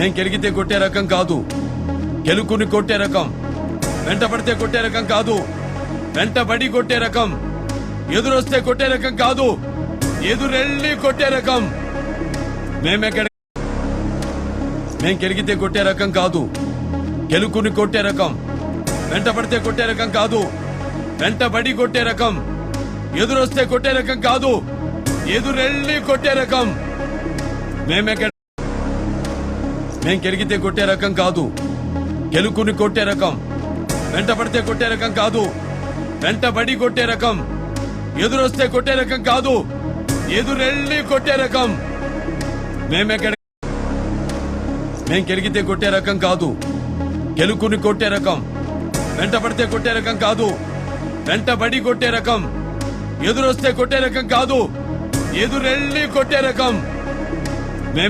మేం గెలిగితే కొట్టే రకం కాదు. గెలుకుని కొట్టే రకం. వెంటబడితే కొట్టే రకం కాదు. వెంటబడి కొట్టే రకం. ఎదురొస్తే కొట్టే రకం కాదు. ఎదురెళ్ళి కొట్టే రకం. మేమెక్కడ మేం గెలిగితే కొట్టే రకం కాదు. గెలుకుని కొట్టే రకం. వెంటబడితే కొట్టే రకం కాదు. వెంటబడి కొట్టే రకం. ఎదురొస్తే కొట్టే రకం కాదు. ఎదురెళ్ళి కొట్టే రకం. మేమెక్కడ మేం గెలిగితే కొట్టే రకం కాదు. గెలుకుని కొట్టే రకం. వెంటబడితే కొట్టే రకం కాదు. వెంటబడి కొట్టే రకం. ఎదురొస్తే కొట్టే రకం కాదు. ఎదురెళ్ళి కొట్టే రకం. మేమెక్కడ మేం గెలిగితే కొట్టే రకం కాదు. గెలుకుని కొట్టే రకం. వెంటబడితే కొట్టే రకం కాదు. వెంటబడి కొట్టే రకం. ఎదురొస్తే కొట్టే రకం కాదు. ఎదురెళ్ళి కొట్టే రకం. మేమే